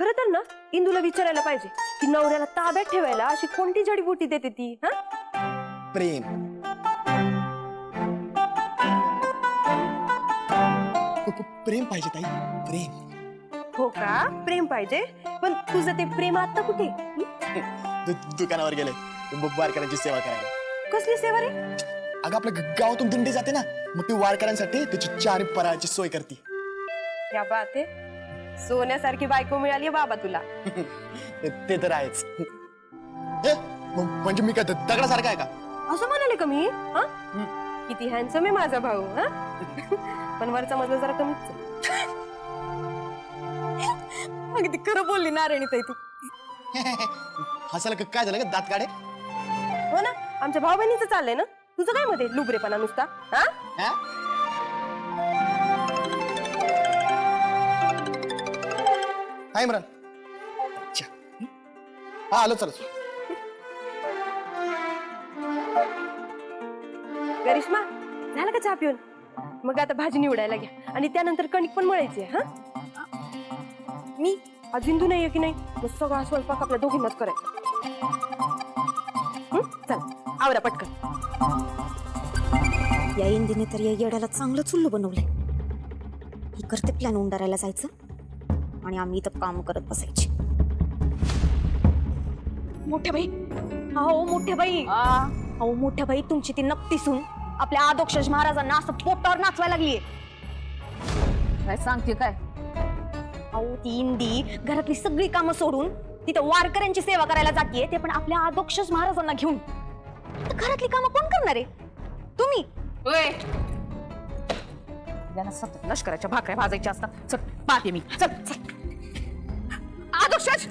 खरं तर ना इंदूला विचारायला पाहिजे की नवऱ्याला ताब्यात ठेवायला अशी कोणती जडीबुटी देते ती हा? प्रेम. प्रेम पाहिजे ताई प्रेम. हो का? प्रेम पाहिजे? पण तुझं ते प्रेम आता कुठे? हं? दु- दुकानावर गेले. ब- वारकऱ्यांची सेवा करायला. कसली सेवा रे? अगं आपल्या ग- गावातून दिंडी जाते ना मग ती वारकऱ्यांसाठी त्याची चार पराची सोय करते. या बात आहे सोन्यासारखी बायको मिळाली बाबा तुला. ते- तर आहेच. म- म्हणजे मी काय द- दगडासारखा आहे का? असं म्हणाले का मी? हा? किती हॅन्सम आहे माझा भाऊ हा? पण वरचा मजला जरा कमीच आहे. अगदी खरं बोलली नारायणी ताई तू. हसायला क- काय झालं का दात काढे? हो ना? आमच्या भाऊ बहिणीचं चाललंय ना? तुझं काय मध्ये लुबरेपणा नुसता? हा? हा? हाय इम्रान अच्छा. हा आलो चल करिश्मा झालं का चहा पिऊन? मग आता भाजी निवडायला घ्या. आणि त्यानंतर कणिक पण मळायची हा? मी? आज इंदू नाहीये की नाही? मग सगळा स्वयंपाक आपल्या दोघींनाच करायचा. हं? चला आवरा पटकन. या इंदीने तर या येड्याला चांगलं चुल्लू बनवलंय. ही करते प्लॅन उंडारायला जायचं. आणि आम्ही इथं काम करत बसायचे. मोठ्या बाई. अहो मोठ्या बाई. अहो मोठ्या बाई तुमची ती नक्की सून आपल्या आदोक्षज महाराजांना असं पोटावर नाचवायला लागलीये. काय सांगते काय? अहो ती इंदी घरातली सगळी कामं सोडून तिथं वारकऱ्यांची सेवा करायला जातीये ते पण आपल्या आदोक्षज महाराजांना घेऊन. तर घरातली कामं कोण करणार? आहे तुम्ही? होय. त्यांना सतत लष्कराच्या भाकऱ्या भाजायच्या असतात. चल पाहते मी. चल चल. आदोक्षज